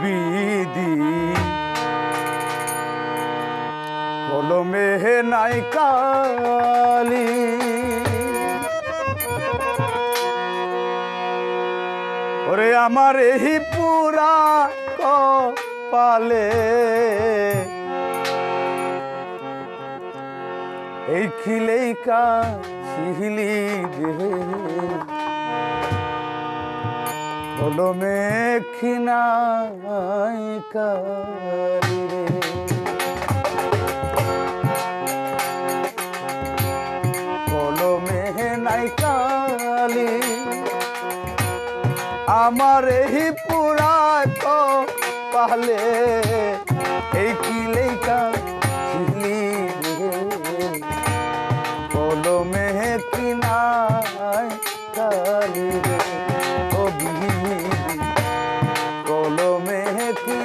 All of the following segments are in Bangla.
বিধি কলমে নাই কালি ওরে আমার এই পুরা কপালে। এই খিলেই কা শিহিলি গে কলমে খিনাই কালি রে কলমে নাই কালি। আমার এই পুরা পালে, এই কিলেই কা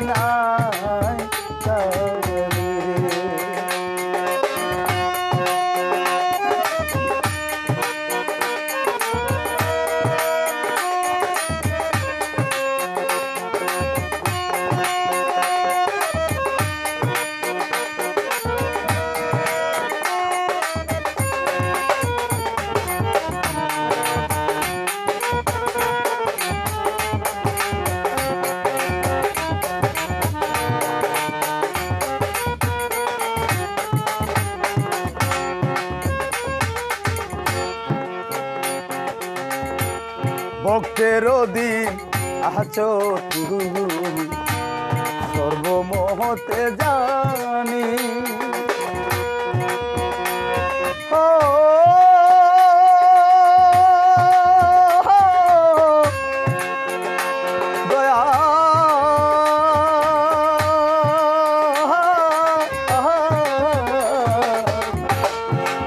ना ভক্তের দিন আছো তুমি সর্বমহতে জানি।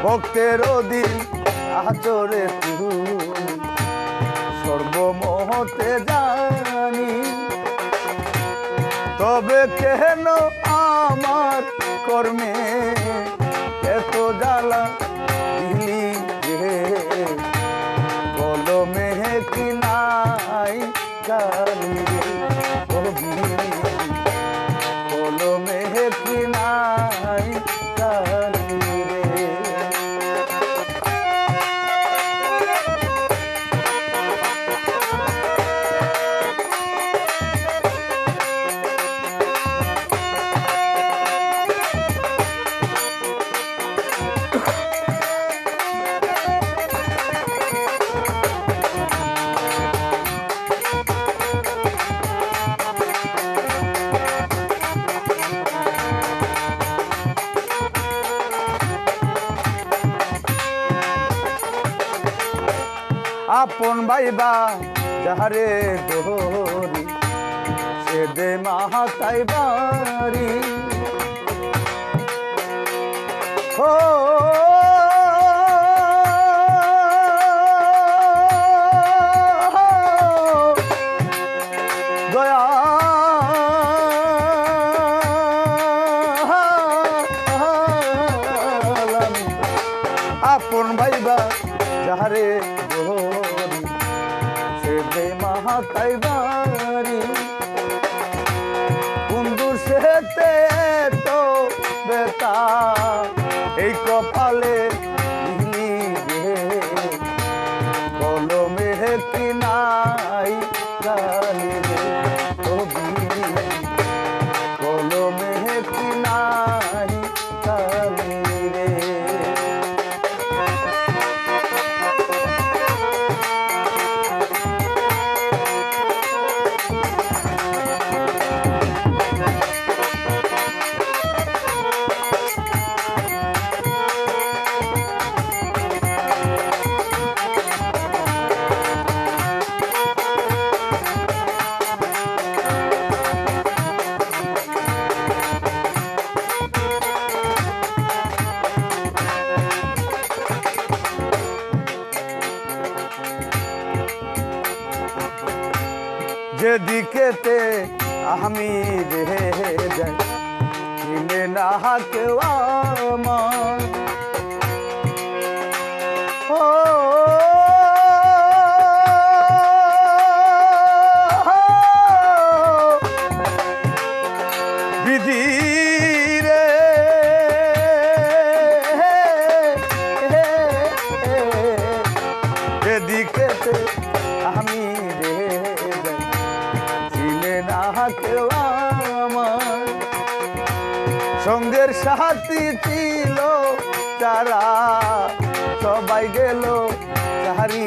ভক্তের দিন আচরে তুমি সর্বমহতে জানি। তবে কেন আমার কর্মে এত জ্বালা দিলি রে? কলমে কি নাই কালি ভাইবা যাহারে দোহরি সে দে মাহাতাই বাড়ি ও আপন ভাইবা যাহারে গোহরি கைதான் যেদিকেতে আমি রে যাই চিনে না কেউ আমার। দিকেতে আমি সাথী ছিল তারা সবাই গেল চারি